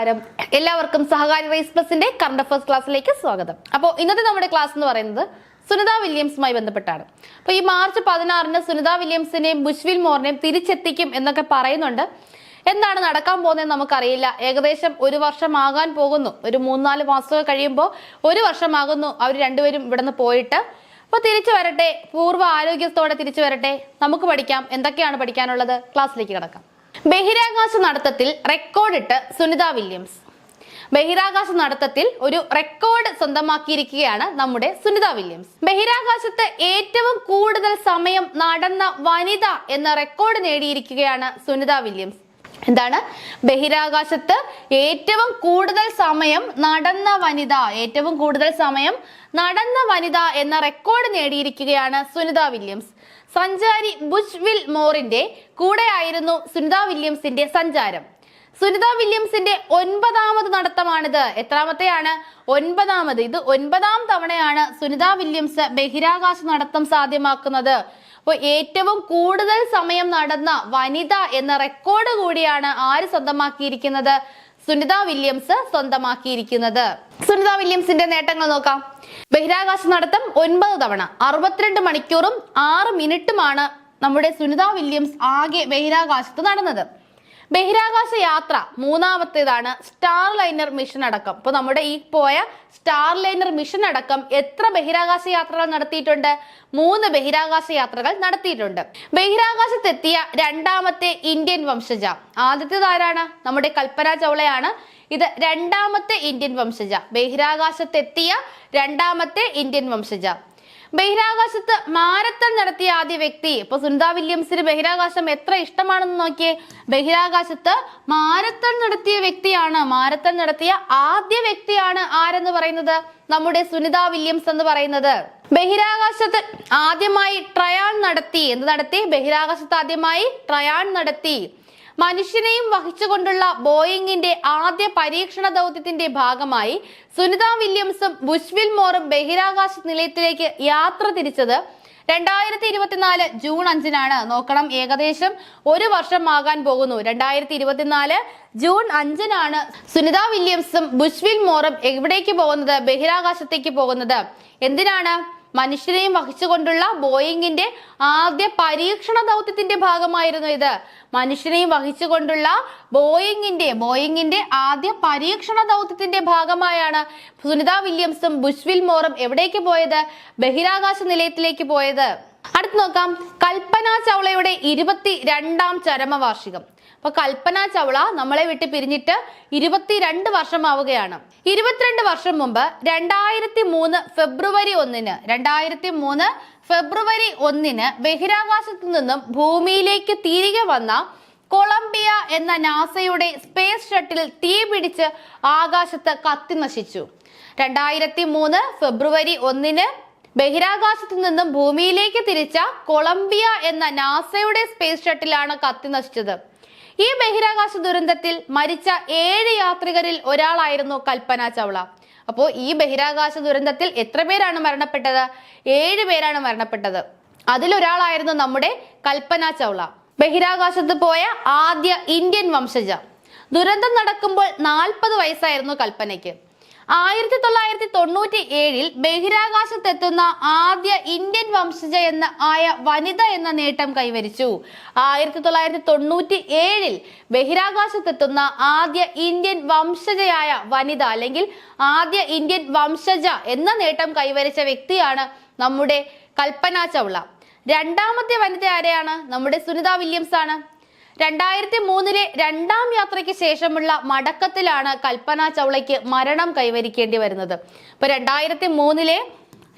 നമസ്കാരം. എല്ലാവർക്കും സഹകാരി റേസ് പ്ലസിന്റെ കറണ്ട് അഫേഴ്സ് ക്ലാസ്സിലേക്ക് സ്വാഗതം. അപ്പോൾ ഇന്നത്തെ നമ്മുടെ ക്ലാസ് എന്ന് പറയുന്നത് സുനിത വില്യംസുമായി ബന്ധപ്പെട്ടാണ്. അപ്പോൾ ഈ മാർച്ച് പതിനാറിന് സുനിത വില്യംസിനെയും ബുഷ്വിൽ മോറിനെയും തിരിച്ചെത്തിക്കും എന്നൊക്കെ പറയുന്നുണ്ട്. എന്താണ് നടക്കാൻ പോകുന്നത് നമുക്കറിയില്ല. ഏകദേശം ഒരു വർഷമാകാൻ പോകുന്നു. ഒരു മൂന്നാൽ മാസമൊക്കെ കഴിയുമ്പോൾ ഒരു വർഷമാകുന്നു അവർ രണ്ടുപേരും ഇവിടുന്ന് പോയിട്ട്. അപ്പോൾ തിരിച്ചു വരട്ടെ. പൂർവ ആരോഗ്യത്തോടെ തിരിച്ചു വരട്ടെ. നമുക്ക് പഠിക്കാം. എന്തൊക്കെയാണ് പഠിക്കാനുള്ളത്? ക്ലാസ്സിലേക്ക് കിടക്കാം. ബഹിരാകാശ നടത്തത്തിൽ റെക്കോർഡിട്ട് സുനിത വില്യംസ്. ബഹിരാകാശ നടത്തത്തിൽ ഒരു റെക്കോർഡ് സ്വന്തമാക്കിയിരിക്കുകയാണ് നമ്മുടെ സുനിത വില്യംസ്. ബഹിരാകാശത്ത് ഏറ്റവും കൂടുതൽ സമയം നടന്ന വനിത എന്ന റെക്കോർഡ് നേടിയിരിക്കുകയാണ് സുനിത വില്യംസ്. എന്താണ്? ബഹിരാകാശത്ത് ഏറ്റവും കൂടുതൽ സമയം നടന്ന വനിത ഏറ്റവും കൂടുതൽ സമയം നടന്ന വനിത എന്ന റെക്കോർഡ് നേടിയിരിക്കുകയാണ് സുനിത വില്യംസ്. സഞ്ചാരി ബുഷ്വിൽ മോറിന്റെ കൂടെയായിരുന്നു സുനിത വില്യംസിന്റെ സഞ്ചാരം. സുനിത വില്യംസിന്റെ ഒൻപതാമത് നടത്തമാണിത്. എത്രാമത്തെയാണ്? ഒൻപതാമത്. ഇത് ഒൻപതാം തവണയാണ് സുനിത വില്യംസ് ബഹിരാകാശ നടത്തം സാധ്യമാക്കുന്നത്. അപ്പോൾ ഏറ്റവും കൂടുതൽ സമയം നടന്ന വനിത എന്ന റെക്കോർഡ് കൂടിയാണ് ആര് സ്വന്തമാക്കിയിരിക്കുന്നത്? സുനിത വില്യംസ് സ്വന്തമാക്കിയിരിക്കുന്നത്. സുനിത വില്യംസിന്റെ നേട്ടങ്ങൾ നോക്കാം. ബഹിരാകാശ നടത്തം ഒൻപത് തവണ അറുപത്തിരണ്ട് മണിക്കൂറും ആറ് മിനിറ്റുമാണ് നമ്മുടെ സുനിത വില്യംസ് ആകെ ബഹിരാകാശത്ത് നടന്നത്. ബഹിരാകാശ യാത്ര മൂന്നാമത്തേതാണ് സ്റ്റാർ ലൈനർ മിഷൻ അടക്കം. ഇപ്പൊ നമ്മുടെ ഈ പോയ സ്റ്റാർ ലൈനർ മിഷൻ അടക്കം എത്ര ബഹിരാകാശ യാത്രകൾ നടത്തിയിട്ടുണ്ട്? മൂന്ന് ബഹിരാകാശ യാത്രകൾ നടത്തിയിട്ടുണ്ട്. ബഹിരാകാശത്തെത്തിയ രണ്ടാമത്തെ ഇന്ത്യൻ വംശജ. ആദ്യത്തേത് ആരാണ് നമ്മുടെ കൽപ്പന ചൗളയാണ്. ഇത് രണ്ടാമത്തെ ഇന്ത്യൻ വംശജ. ബഹിരാകാശത്തെത്തിയ രണ്ടാമത്തെ ഇന്ത്യൻ വംശജ. ബഹിരാകാശത്ത് മാരത്തൺ നടത്തിയ ആദ്യ വ്യക്തി. ഇപ്പൊ സുനിത വില്യംസിന് ബഹിരാകാശം എത്ര ഇഷ്ടമാണെന്ന് നോക്കിയേ. ബഹിരാകാശത്ത് മാരത്തൺ നടത്തിയ വ്യക്തിയാണ്. മാരത്തൺ നടത്തിയ ആദ്യ വ്യക്തിയാണ് ആരെന്ന് പറയുന്നത്? നമ്മുടെ സുനിത വില്യംസ് എന്ന് പറയുന്നത്. ബഹിരാകാശത്ത് ആദ്യമായി ട്രയാൺ നടത്തി. എന്ത് നടത്തി? ബഹിരാകാശത്ത് ആദ്യമായി ട്രയാൺ നടത്തി. മനുഷ്യനെയും വഹിച്ചുകൊണ്ടുള്ള ബോയിങ്ങിന്റെ ആദ്യ പരീക്ഷണ ദൗത്യത്തിന്റെ ഭാഗമായി സുനിത വില്യംസും ബുഷ്വിൽ മോറും ബഹിരാകാശ നിലയത്തിലേക്ക് യാത്ര തിരിച്ചത് രണ്ടായിരത്തി ഇരുപത്തിനാല് ജൂൺ അഞ്ചിനാണ്. നോക്കണം ഏകദേശം ഒരു വർഷം ആകാൻ പോകുന്നു. രണ്ടായിരത്തി ഇരുപത്തിനാല് ജൂൺ അഞ്ചിനാണ് സുനിത വില്യംസും ബുഷ്വിൽ മോറും എവിടേക്ക് പോകുന്നത്? ബഹിരാകാശത്തേക്ക് പോകുന്നത്. എന്തിനാണ്? മനുഷ്യരെയും വഹിച്ചുകൊണ്ടുള്ള ബോയിങ്ങിന്റെ ആദ്യ പരീക്ഷണ ദൗത്യത്തിന്റെ ഭാഗമായിരുന്നു ഇത്. മനുഷ്യനെയും വഹിച്ചുകൊണ്ടുള്ള ബോയിങ്ങിന്റെ ബോയിങ്ങിന്റെ ആദ്യ പരീക്ഷണ ദൗത്യത്തിന്റെ ഭാഗമായാണ് സുനിത വില്യംസും ബുഷ്വിൽ മോറും എവിടേക്ക് പോയത്? ബഹിരാകാശ നിലയത്തിലേക്ക് പോയത്. അടുത്ത് നോക്കാം. കൽപ്പന ചൗളയുടെ ഇരുപത്തി രണ്ടാം ചരമവാർഷികം. അപ്പൊ കൽപ്പന ചവള നമ്മളെ വിട്ട് പിരിഞ്ഞിട്ട് ഇരുപത്തിരണ്ട് വർഷമാവുകയാണ്. ഇരുപത്തിരണ്ട് വർഷം മുമ്പ് രണ്ടായിരത്തി മൂന്ന് ഫെബ്രുവരി ഒന്നിന് രണ്ടായിരത്തി മൂന്ന് ഫെബ്രുവരി ഒന്നിന് ബഹിരാകാശത്തു നിന്നും ഭൂമിയിലേക്ക് തിരികെ വന്ന കൊളംബിയ എന്ന നാസയുടെ സ്പേസ് ഷട്ടിൽ തീ പിടിച്ച് ആകാശത്ത് കത്തി നശിച്ചു. രണ്ടായിരത്തി മൂന്ന് ഫെബ്രുവരി ഒന്നിന് ബഹിരാകാശത്തു നിന്നും ഭൂമിയിലേക്ക് തിരിച്ച കൊളംബിയ എന്ന നാസയുടെ സ്പേസ് ഷട്ടിലാണ് കത്തി നശിച്ചത്. ഈ ബഹിരാകാശ ദുരന്തത്തിൽ മരിച്ച ഏഴ് യാത്രികരിൽ ഒരാളായിരുന്നു കൽപ്പന ചൗള. അപ്പോൾ ഈ ബഹിരാകാശ ദുരന്തത്തിൽ എത്ര പേരാണ് മരണപ്പെട്ടത്? ഏഴ് പേരാണ് മരണപ്പെട്ടത്. അതിലൊരാളായിരുന്നു നമ്മുടെ കൽപ്പന ചൗള. ബഹിരാകാശത്ത് പോയ ആദ്യ ഇന്ത്യൻ വംശജ. ദുരന്തം നടക്കുമ്പോൾ നാൽപ്പത് വയസ്സായിരുന്നു കൽപ്പനയ്ക്ക്. ആയിരത്തി തൊള്ളായിരത്തി തൊണ്ണൂറ്റി ഏഴിൽ ബഹിരാകാശത്തെത്തുന്ന ആദ്യ ഇന്ത്യൻ വംശജ എന്ന ആയ വനിത എന്ന നേട്ടം കൈവരിച്ചു. ആയിരത്തി തൊള്ളായിരത്തി തൊണ്ണൂറ്റി ഏഴിൽ ബഹിരാകാശത്തെത്തുന്ന ആദ്യ ഇന്ത്യൻ വംശജയായ വനിത അല്ലെങ്കിൽ ആദ്യ ഇന്ത്യൻ വംശജ എന്ന നേട്ടം കൈവരിച്ച വ്യക്തിയാണ് നമ്മുടെ കൽപ്പന ചൗള. രണ്ടാമത്തെ വനിത ആരെയാണ്? നമ്മുടെ സുനിത വില്യംസ് ആണ് രണ്ടായിരത്തി മൂന്നിലെ രണ്ടാം യാത്രയ്ക്ക് ശേഷമുള്ള മടക്കത്തിലാണ് കൽപ്പന ചൗളയ്ക്ക് മരണം കൈവരിക്കേണ്ടി വരുന്നത്. ഇപ്പൊ രണ്ടായിരത്തി മൂന്നിലെ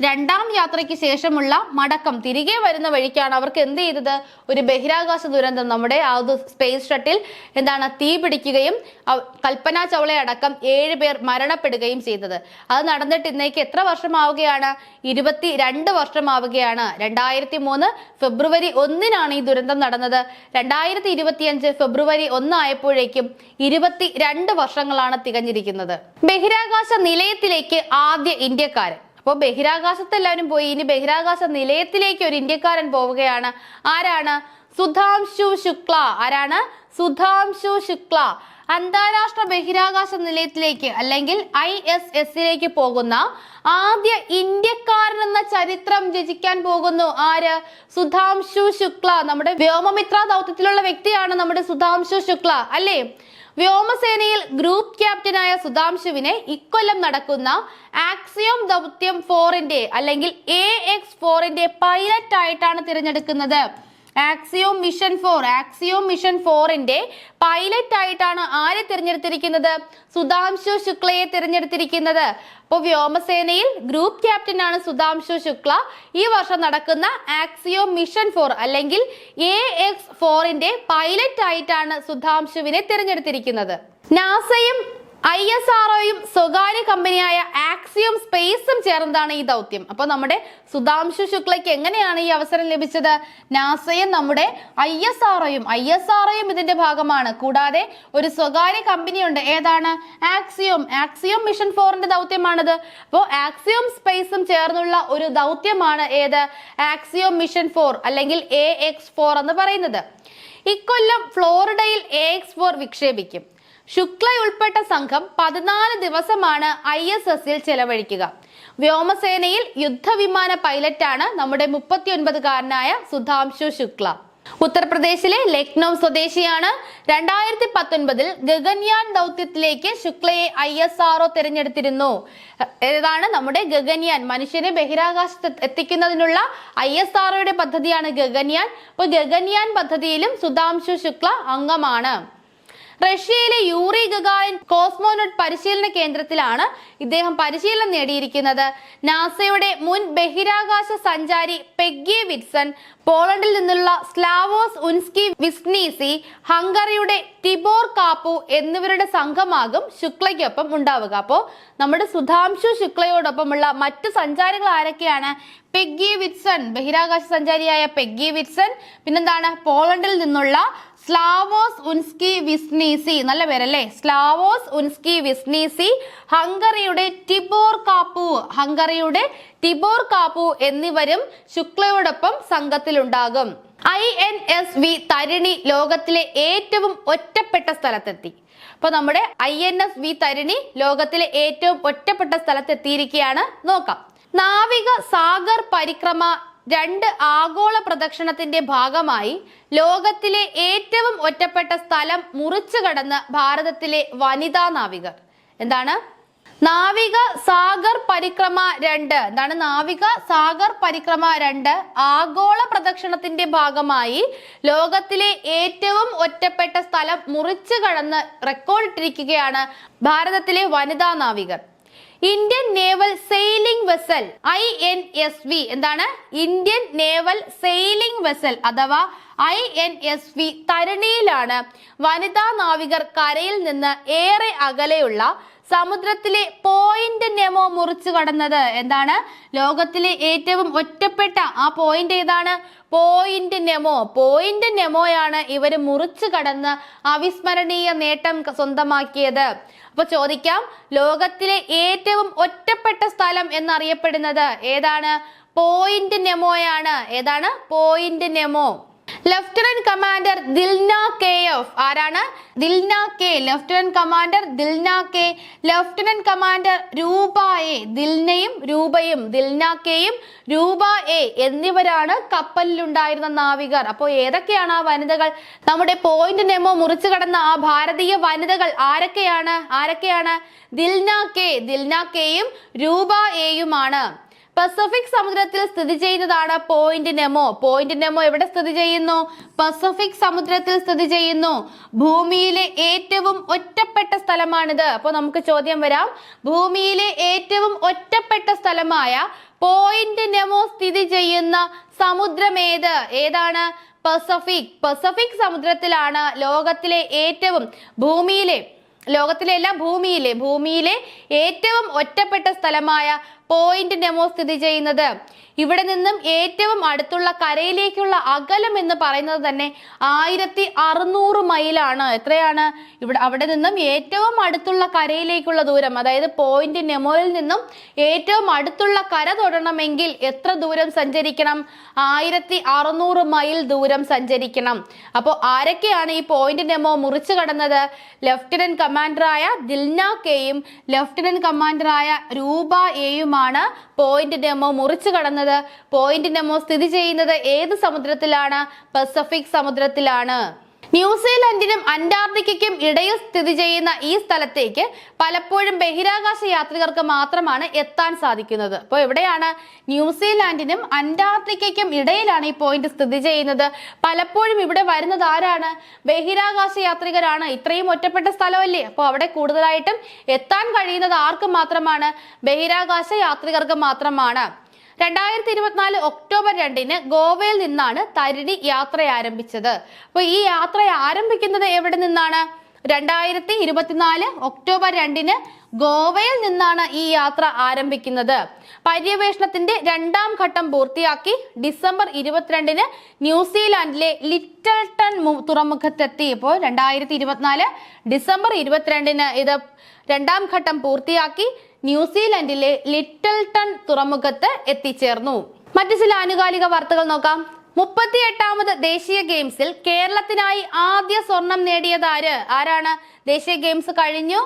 രണ്ടാം യാത്രയ്ക്ക് ശേഷമുള്ള മടക്കം തിരികെ വരുന്ന വഴിക്കാണ് അവർക്ക് എന്ത് ചെയ്തത്? ഒരു ബഹിരാകാശ ദുരന്തം. നമ്മുടെ ആ സ്പേസ് ഷട്ടിൽ എന്താണ് തീ പിടിക്കുകയും കൽപ്പന ചവളയടക്കം അടക്കം ഏഴ് പേർ മരണപ്പെടുകയും ചെയ്തത്. അത് നടന്നിട്ട് ഇന്നേക്ക് എത്ര വർഷമാവുകയാണ്? ഇരുപത്തി രണ്ട് വർഷമാവുകയാണ്. രണ്ടായിരത്തി മൂന്ന് ഫെബ്രുവരി ഒന്നിനാണ് ഈ ദുരന്തം നടന്നത്. രണ്ടായിരത്തി ഇരുപത്തിയഞ്ച് ഫെബ്രുവരി ഒന്നായപ്പോഴേക്കും ഇരുപത്തി രണ്ട് വർഷങ്ങളാണ് തികഞ്ഞിരിക്കുന്നത്. ബഹിരാകാശ നിലയത്തിലേക്ക് ആദ്യ ഇന്ത്യക്കാരൻ. അപ്പോൾ ബഹിരാകാശത്ത് എല്ലാവരും പോയി. ഇനി ബഹിരാകാശ നിലയത്തിലേക്ക് ഒരു ഇന്ത്യക്കാരൻ പോവുകയാണ്. ആരാണ്? സുധാംശു ശുക്ല. ആരാണ്? സുധാംശു ശുക്ല. അന്താരാഷ്ട്ര ബഹിരാകാശ നിലയത്തിലേക്ക് അല്ലെങ്കിൽ ഐ എസ് എസിലേക്ക് പോകുന്ന ആദ്യ ഇന്ത്യക്കാരൻ എന്ന ചരിത്രം രചിക്കാൻ പോകുന്നു ആര്? സുധാംശു ശുക്ല. നമ്മുടെ വ്യോമമിത്ര ദൗത്യത്തിലുള്ള വ്യക്തിയാണ് നമ്മുടെ സുധാംശു ശുക്ല. അല്ലേ? വ്യോമസേനയിൽ ഗ്രൂപ്പ് ക്യാപ്റ്റനായ സുധാംശുവിനെ ഇക്കൊല്ലം നടക്കുന്ന ആക്സിയോം ദൗത്യം ഫോറിന്റെ അല്ലെങ്കിൽ എ എക്സ് ഫോറിന്റെ പൈലറ്റ് ആയിട്ടാണ് തിരഞ്ഞെടുക്കുന്നത്. Axiom mission four Axiom mission ഫോറിന്റെ പൈലറ്റ് ആയിട്ടാണ് ആരെ തിരഞ്ഞെടുത്തിരിക്കുന്നത്? സുധാംശു ശുക്ലയെ തിരഞ്ഞെടുത്തിരിക്കുന്നത്. അപ്പോൾ വ്യോമസേനയിൽ ഗ്രൂപ്പ് ക്യാപ്റ്റൻ ആണ് സുധാംശു ശുക്ല. ഈ വർഷം നടക്കുന്ന ആക്സിയോ മിഷൻ ഫോർ അല്ലെങ്കിൽ എ എക്സ് ഫോറിന്റെ പൈലറ്റ് ആയിട്ടാണ് സുധാംശുവിനെ തിരഞ്ഞെടുത്തിരിക്കുന്നത്. നാസയും ഐ എസ് ആർ ഒയും സ്വകാര്യ കമ്പനിയായ ആക്സിയം സ്പേസും ചേർന്നതാണ് ഈ ദൗത്യം. അപ്പോൾ നമ്മുടെ സുധാംശു ശുക്ലയ്ക്ക് എങ്ങനെയാണ് ഈ അവസരം ലഭിച്ചത്? നാസയും നമ്മുടെ ഐ എസ് ആർ ഒയും ഐ എസ് ആർ ഒയും ഇതിന്റെ ഭാഗമാണ്. കൂടാതെ ഒരു സ്വകാര്യ കമ്പനിയുണ്ട്. ഏതാണ്? ആക്സിയം. ആക്സിയം മിഷൻ ഫോറിന്റെ ദൗത്യമാണിത്. അപ്പോൾ ആക്സിയം സ്പേസും ചേർന്നുള്ള ഒരു ദൗത്യമാണ് ഏത്? ആക്സിയോ മിഷൻ ഫോർ അല്ലെങ്കിൽ എ എക്സ് ഫോർ എന്ന് പറയുന്നത്. ഇക്കൊല്ലം ഫ്ലോറിഡയിൽ എ എക്സ് ഫോർ വിക്ഷേപിക്കും. ശുക്ല ഉൾപ്പെട്ട സംഘം പതിനാല് ദിവസമാണ് ഐ എസ് എസിൽ ചെലവഴിക്കുക. വ്യോമസേനയിൽ യുദ്ധവിമാന പൈലറ്റാണ് നമ്മുടെ മുപ്പത്തിയൊൻപതുകാരനായ സുധാംശു ശുക്ല. ഉത്തർപ്രദേശിലെ ലക്നൗ സ്വദേശിയാണ്. രണ്ടായിരത്തി പത്തൊൻപതിൽ ഗഗൻയാൻ ദൗത്യത്തിലേക്ക് ശുക്ലയെ ഐ എസ് ആർഒ തിരഞ്ഞെടുത്തിരുന്നു. ഏതാണ് നമ്മുടെ ഗഗൻയാൻ? മനുഷ്യനെ ബഹിരാകാശത്ത് എത്തിക്കുന്നതിനുള്ള ഐ എസ് ആർഒയുടെ പദ്ധതിയാണ് ഗഗൻയാൻ. അപ്പോൾ ഗഗൻയാൻ പദ്ധതിയിലും സുധാംശു ശുക്ല അംഗമാണ്. റഷ്യയിലെ യൂറി ഗഗാറിൻ കോസ്മോനോട്ട് പരിശീലന കേന്ദ്രത്തിലാണ് ഇദ്ദേഹം പരിശീലനം നേടിയിരിക്കുന്നത്. നാസയുടെ മുൻ ബഹിരാകാശ സഞ്ചാരി പെഗ്ഗി വിറ്റ്സൺ പോളണ്ടിൽ നിന്നുള്ള സ്ലാവോസ് ഉൻസ്കി വിസ്നീസി ഹംഗറിയുടെ ടിബോർ കാപ്പു എന്നിവരുടെ സംഘമാകും ശുക്ലയ്ക്കൊപ്പം ഉണ്ടാവുക. അപ്പോൾ നമ്മുടെ സുധാംശു ശുക്ലയോടൊപ്പമുള്ള മറ്റു സഞ്ചാരികൾ ആരൊക്കെയാണ്? പെഗ്ഗി വിറ്റ്സൺ ബഹിരാകാശ സഞ്ചാരിയായ പെഗ്ഗി വിറ്റ്സൺ പിന്നെന്താണ്? പോളണ്ടിൽ നിന്നുള്ള സ്ലാവോസ് ഉൻസ്കി വിസ്നീസി. നല്ല പേരല്ലേ? Slawosz Uznanski Wisniewski. ഹംഗറിയുടെ Tibor Kapu ഹംഗറിയുടെ ടിബോർ കാപ്പു എന്നിവരും ശുക്ലയോടൊപ്പം സംഘത്തിലുണ്ടാകും. I N S V Tarini ലോകത്തിലെ ഏറ്റവും ഒറ്റപ്പെട്ട സ്ഥലത്തെത്തി. അപ്പൊ നമ്മുടെ I N S V Tarini ലോകത്തിലെ ഏറ്റവും ഒറ്റപ്പെട്ട സ്ഥലത്തെത്തിയിരിക്കുകയാണ്. നോക്കാം. നാവിക സാഗർ പരിക്രമ രണ്ട് ആഗോള പ്രദക്ഷിണത്തിന്റെ ഭാഗമായി ലോകത്തിലെ ഏറ്റവും ഒറ്റപ്പെട്ട സ്ഥലം മുറിച്ചു കടന്ന് ഭാരതത്തിലെ വനിതാ നാവികർ. എന്താണ്? നാവിക സാഗർ പരിക്രമ രണ്ട്. എന്താണ് നാവിക സാഗർ പരിക്രമ രണ്ട്? ആഗോള പ്രദക്ഷിണത്തിന്റെ ഭാഗമായി ലോകത്തിലെ ഏറ്റവും ഒറ്റപ്പെട്ട സ്ഥലം മുറിച്ചു കടന്ന് റെക്കോർഡിട്ടിരിക്കുകയാണ് ഭാരതത്തിലെ വനിതാ നാവികർ. Indian naval sailing vessel I N S V എന്താണ്? ഇന്ത്യൻ നേവൽ സെയിലിംഗ് വെസൽ അഥവാ ഐ എൻ എസ് വി തരണിയിലാണ്. വനിതാ നാവികർ കരയിൽ നിന്ന് ഏറെ അകലെയുള്ള സമുദ്രത്തിലെ പോയിന്റ് നെമോ മുറിച്ചു കടന്നത് എന്താണ്? ലോകത്തിലെ ഏറ്റവും ഒറ്റപ്പെട്ട ആ പോയിന്റ് ഏതാണ്? പോയിന്റ് നെമോ പോയിന്റ് നെമോയാണ് ഇവർ മുറിച്ചു കടന്ന് അവിസ്മരണീയ നേട്ടം സ്വന്തമാക്കിയത്. അപ്പൊ ചോദിക്കാം ലോകത്തിലെ ഏറ്റവും ഒറ്റപ്പെട്ട സ്ഥലം എന്നറിയപ്പെടുന്നത് ഏതാണ്? പോയിന്റ് നെമോയാണ് ഏതാണ്? Point Nemo lieutenant commander Dilna K F ആരാണ്? Dilna K lieutenant commander Dilna K lieutenant commander Roopa A ദിൽനയും രൂപയും ദിൽന കെയും രൂപ എ എന്നിവരാണ് കപ്പലിലുണ്ടായിരുന്ന നാവികർ. അപ്പോൾ ഏതൊക്കെയാണ് ആ വനിതകൾ? നമ്മുടെ പോയിന്റ് നെമോ മുറിച്ചു കടന്ന ആ ഭാരതീയ വനിതകൾ ആരൊക്കെയാണ്? ആരൊക്കെയാണ്? ദിൽന കെ ദിൽന കെയും രൂപ എയുമാണ് പസഫിക് സമുദ്രത്തിൽ സ്ഥിതി ചെയ്യുന്നതാണ് പോയിന്റ് നെമോ പോയിന്റ് നെമോ എവിടെ സ്ഥിതി ചെയ്യുന്നു? പസഫിക് സമുദ്രത്തിൽ സ്ഥിതി ചെയ്യുന്നു. ഭൂമിയിലെ ഏറ്റവും ഒറ്റപ്പെട്ട സ്ഥലമാണിത്. അപ്പോൾ നമുക്ക് ചോദ്യം വരാം. ഭൂമിയിലെ ഏറ്റവും ഒറ്റപ്പെട്ട സ്ഥലമായ പോയിന്റ് നെമോ സ്ഥിതി ചെയ്യുന്ന സമുദ്രമേത് ഏതാണ്? പസഫിക് പസഫിക് സമുദ്രത്തിലാണ് ലോകത്തിലെ ഏറ്റവും ഭൂമിയിലെ ലോകത്തിലെ അല്ല ഭൂമിയിലെ ഭൂമിയിലെ ഏറ്റവും ഒറ്റപ്പെട്ട സ്ഥലമായ പോയിന്റ് നെമോ സ്ഥിതി ചെയ്യുന്നത്. ഇവിടെ നിന്നും ഏറ്റവും അടുത്തുള്ള കരയിലേക്കുള്ള അകലം എന്ന് പറയുന്നത് തന്നെ ആയിരത്തി അറുന്നൂറ് മൈലാണ്. എത്രയാണ്? ഇവിടെ അവിടെ നിന്നും ഏറ്റവും അടുത്തുള്ള കരയിലേക്കുള്ള ദൂരം അതായത് പോയിന്റ് നെമോയിൽ നിന്നും ഏറ്റവും അടുത്തുള്ള കര തൊടണമെങ്കിൽ എത്ര ദൂരം സഞ്ചരിക്കണം? ആയിരത്തി അറുന്നൂറ് മൈൽ ദൂരം സഞ്ചരിക്കണം. അപ്പോൾ ആരൊക്കെയാണ് ഈ പോയിന്റ് നെമോ മുറിച്ചു കടന്നത്? ലെഫ്റ്റനന്റ് കമാൻഡറായ ദിൽന കെയും ലെഫ്റ്റനന്റ് കമാൻഡറായ രൂപ എയുമാണ്. പോയിന്റ് നെമോ മുറിച്ചു കടന്നത്. പോയിന്റ് നെമോ സ്ഥിതി ചെയ്യുന്നത് ഏത് സമുദ്രത്തിലാണ്? പസഫിക് സമുദ്രത്തിലാണ്. ന്യൂസിലൻഡിനും അന്റാർട്ടിക്കയ്ക്കും ഇടയിൽ സ്ഥിതി ചെയ്യുന്ന ഈ സ്ഥലത്തേക്ക് പലപ്പോഴും ബഹിരാകാശ യാത്രികർക്ക് മാത്രമാണ് എത്താൻ സാധിക്കുന്നത്. അപ്പോൾ എവിടെയാണ് ന്യൂസിലാൻഡിനും അന്റാർട്ടിക്കയ്ക്കും ഇടയിലാണ് ഈ പോയിന്റ് സ്ഥിതി ചെയ്യുന്നത്? പലപ്പോഴും ഇവിടെ വരുന്നത് ആരാണ്? ബഹിരാകാശ യാത്രികരാണ്. ഇത്രയും ഒറ്റപ്പെട്ട സ്ഥലമല്ലേ? അപ്പോൾ അവിടെ കൂടുതലായിട്ടും എത്താൻ കഴിയുന്നത് ആർക്ക് മാത്രമാണ്? ബഹിരാകാശ യാത്രികർക്ക് മാത്രമാണ്. രണ്ടായിരത്തി ഇരുപത്തിനാല് ഒക്ടോബർ രണ്ടിന് ഗോവയിൽ നിന്നാണ് തരിണി യാത്ര ആരംഭിച്ചത് അപ്പോൾ ഈ യാത്ര ആരംഭിക്കുന്നത് എവിടെ നിന്നാണ്? രണ്ടായിരത്തി ഇരുപത്തിനാല് ഒക്ടോബർ രണ്ടിന് ഗോവയിൽ നിന്നാണ് ഈ യാത്ര ആരംഭിക്കുന്നത്. പര്യവേഷണത്തിന്റെ രണ്ടാം ഘട്ടം പൂർത്തിയാക്കി ഡിസംബർ ഇരുപത്തിരണ്ടിന് ന്യൂസിലാൻഡിലെ ലിറ്റിൽട്ടൺ തുറമുഖത്തെത്തിയപ്പോൾ രണ്ടായിരത്തി ഇരുപത്തിനാല് ഡിസംബർ ഇരുപത്തിരണ്ടിന് ഇത് രണ്ടാം ഘട്ടം പൂർത്തിയാക്കി ന്യൂസിലാൻഡിലെ ലിറ്റിൽട്ടൺ തുറമുഖത്ത് എത്തിച്ചേർന്നു. മറ്റു ചില ആനുകാലിക വാർത്തകൾ നോക്കാം. മുപ്പത്തി എട്ടാമത് ദേശീയ ഗെയിംസിൽ കേരളത്തിനായി ആദ്യ സ്വർണം നേടിയത് ആര്? ആരാണ്? ദേശീയ ഗെയിംസ് കഴിഞ്ഞു.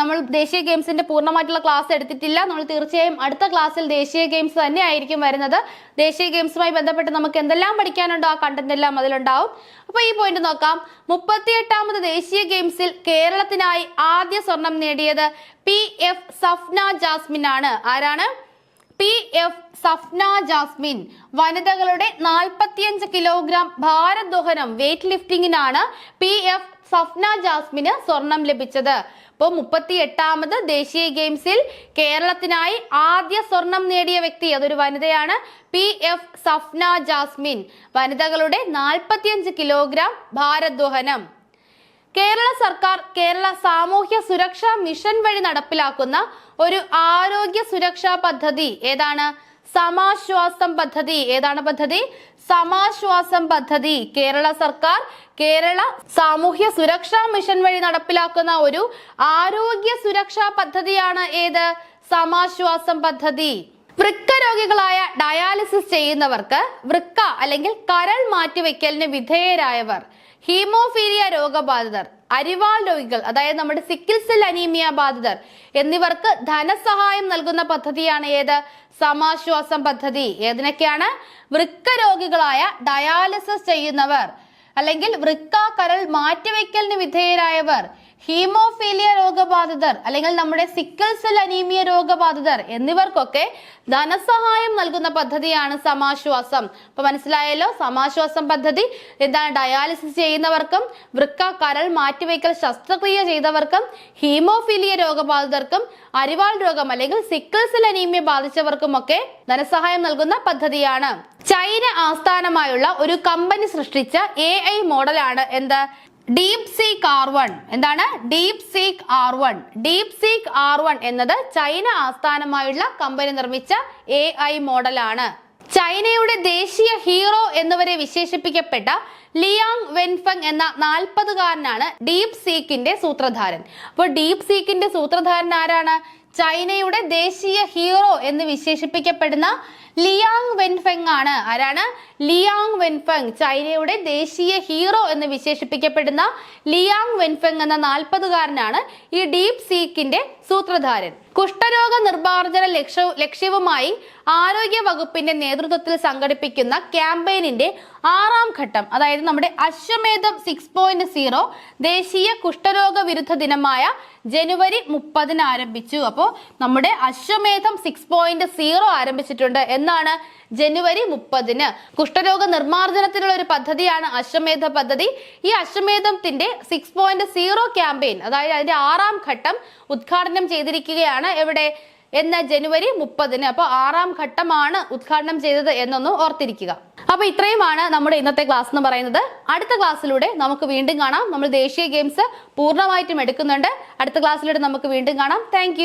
നമ്മൾ ദേശീയ ഗെയിംസിന്റെ പൂർണമായിട്ടുള്ള ക്ലാസ് എടുത്തിട്ടില്ല. നമ്മൾ തീർച്ചയായും അടുത്ത ക്ലാസ്സിൽ ദേശീയ ഗെയിംസ് തന്നെ ആയിരിക്കും വരുന്നത്. ദേശീയ ഗെയിംസുമായി ബന്ധപ്പെട്ട് നമുക്ക് എന്തെല്ലാം പഠിക്കാനുണ്ടോ ആ കണ്ടന്റ് എല്ലാം അതിലുണ്ടാവും. അപ്പൊ ഈ പോയിന്റ് നോക്കാം. മുപ്പത്തിയെട്ടാമത് ദേശീയ ഗെയിംസിൽ കേരളത്തിനായി ആദ്യ സ്വർണം നേടിയത് പി. എഫ്. സഫ്ന ജാസ്മിൻ ആണ് ആരാണ്? P F Safna Jasmin. വനിതകളുടെ നാൽപ്പത്തിയഞ്ച് കിലോഗ്രാം ഭാരദോഹനം വെയിറ്റ് ലിഫ്റ്റിംഗിനാണ് പി എഫ് സഫ്ന ജാസ്മിന് സ്വർണം ലഭിച്ചത്. ഇപ്പോൾ മുപ്പത്തി എട്ടാമത് ദേശീയ ഗെയിംസിൽ കേരളത്തിനായി ആദ്യ സ്വർണം നേടിയ വ്യക്തി അതൊരു വനിതയാണ് പി എഫ് സഫ്ന ജാസ്മിൻ. വനിതകളുടെ നാൽപ്പത്തിയഞ്ച് കിലോഗ്രാം ഭാരദ്വഹനം കേരള സർക്കാർ കേരള സാമൂഹ്യ സുരക്ഷാ മിഷൻ വഴി നടപ്പിലാക്കുന്ന ഒരു ആരോഗ്യ സുരക്ഷാ പദ്ധതി ഏതാണ്? സമാശ്വാസം പദ്ധതി. ഏതാണ് പദ്ധതി? സമാശ്വാസം പദ്ധതി. കേരള സർക്കാർ കേരള സാമൂഹ്യ സുരക്ഷാ മിഷൻ വഴി നടപ്പിലാക്കുന്ന ഒരു ആരോഗ്യ സുരക്ഷാ പദ്ധതിയാണ് ഏത്? സമാശ്വാസം പദ്ധതി. വൃക്ക രോഗികളായ ഡയാലിസിസ് ചെയ്യുന്നവർക്ക് വൃക്ക അല്ലെങ്കിൽ കരൾ മാറ്റിവെക്കലിന് വിധേയരായവർ. ഹീമോഫീലിയ രോഗബാധിതർ അരിവാൾ രോഗികൾ അതായത് നമ്മുടെ സിക്കിൾ സെൽ അനീമിയ ബാധിതർ എന്നിവർക്ക് ധനസഹായം നൽകുന്ന പദ്ധതിയാണ് ഏത്? സമാശ്വാസം പദ്ധതി. ഏതിനൊക്കെയാണ്? വൃക്ക രോഗികളായ ഡയാലിസിസ് ചെയ്യുന്നവർ അല്ലെങ്കിൽ വൃക്ക കരൾ മാറ്റിവെക്കലിന് വിധേയരായവർ. ഹീമോഫീലിയ രോഗബാധിതർ അല്ലെങ്കിൽ നമ്മുടെ സിക്കിൾ സെൽ അനീമിയ രോഗബാധിതർ എന്നിവർക്കൊക്കെ ധനസഹായം നൽകുന്ന പദ്ധതിയാണ് സമാശ്വാസം. അപ്പൊ മനസ്സിലായല്ലോ? സമാശ്വാസം പദ്ധതി. എന്താണ് ഡയാലിസിസ് ചെയ്യുന്നവർക്കും വൃക്ക കരൾ മാറ്റിവെക്കൽ ശസ്ത്രക്രിയ ചെയ്തവർക്കും ഹീമോഫീലിയ രോഗബാധിതർക്കും അരിവാൾ രോഗം അല്ലെങ്കിൽ സിക്കിൾ സെൽ അനീമിയ ബാധിച്ചവർക്കുമൊക്കെ ധനസഹായം നൽകുന്ന പദ്ധതിയാണ്. ചൈന ആസ്ഥാനമായുള്ള ഒരു കമ്പനി സൃഷ്ടിച്ച എ മോഡലാണ് എന്ത്? ഡീപ് സീക്ക് ആർ വൺ എന്താണ്? DeepSeek R one DeepSeek R one എന്നത് ചൈന ആസ്ഥാനമായുള്ള കമ്പനി നിർമ്മിച്ച എ ഐ മോഡലാണ്. ചൈനയുടെ ദേശീയ ഹീറോ എന്നിവരെ വിശേഷിപ്പിക്കപ്പെട്ട ലിയാങ് വെൻഫങ് എന്ന നാൽപ്പതുകാരനാണ് ഡീപ് സീക്കിന്റെ സൂത്രധാരൻ. അപ്പോൾ ഡീപ് സീക്കിന്റെ സൂത്രധാരൻ ആരാണ്? ചൈനയുടെ ദേശീയ ഹീറോ എന്ന് വിശേഷിപ്പിക്കപ്പെടുന്ന ലിയാങ് വെൻഫെങ് ആണ്. ആരാണ്? ലിയാങ് വെൻഫെങ് ചൈനയുടെ ദേശീയ ഹീറോ എന്ന് വിശേഷിപ്പിക്കപ്പെടുന്ന ലിയാങ് വെൻഫെങ് എന്ന നാൽപ്പതുകാരനാണ് ഈ ഡീപ് സീക്കിന്റെ സൂത്രധാരൻ. കുഷ്ഠരോഗ നിർമ്മാർജന ലക്ഷ്യ ലക്ഷ്യവുമായി ആരോഗ്യ വകുപ്പിന്റെ നേതൃത്വത്തിൽ സംഘടിപ്പിക്കുന്ന ക്യാമ്പയിനിന്റെ ആറാം ഘട്ടം അതായത് നമ്മുടെ അശ്വമേധം സിക്സ് പോയിന്റ് സീറോ ദേശീയ കുഷ്ഠരോഗ വിരുദ്ധ ദിനമായ ജനുവരി മുപ്പതിന് ആരംഭിച്ചു. അപ്പോൾ നമ്മുടെ അശ്വമേധം സിക്സ് പോയിന്റ് സീറോ ആരംഭിച്ചിട്ടുണ്ട് എന്നാണ് ജനുവരി മുപ്പതിന്. കുഷ്ഠരോഗ നിർമ്മാർജനത്തിനുള്ള ഒരു പദ്ധതിയാണ് അശ്വമേധ പദ്ധതി. ഈ അശ്വമേധത്തിന്റെ സിക്സ് പോയിന്റ് സീറോ ക്യാമ്പയിൻ അതായത് അതിന്റെ ആറാം ഘട്ടം ഉദ്ഘാടനം ചെയ്തിരിക്കുകയാണ് എവിടെ? എന്ന ജനുവരി മുപ്പതിന്. അപ്പോൾ ആറാം ഘട്ടമാണ് ഉദ്ഘാടനം ചെയ്തത് എന്നൊന്ന് ഓർത്തിരിക്കുക. അപ്പൊ ഇത്രയുമാണ് നമ്മുടെ ഇന്നത്തെ ക്ലാസ് എന്ന് പറയുന്നത്. അടുത്ത ക്ലാസ്സിലൂടെ നമുക്ക് വീണ്ടും കാണാം. നമ്മൾ ദേശീയ ഗെയിംസ് പൂർണമായിട്ടും എടുക്കുന്നുണ്ട്. അടുത്ത ക്ലാസ്സിലൂടെ നമുക്ക് വീണ്ടും കാണാം. താങ്ക്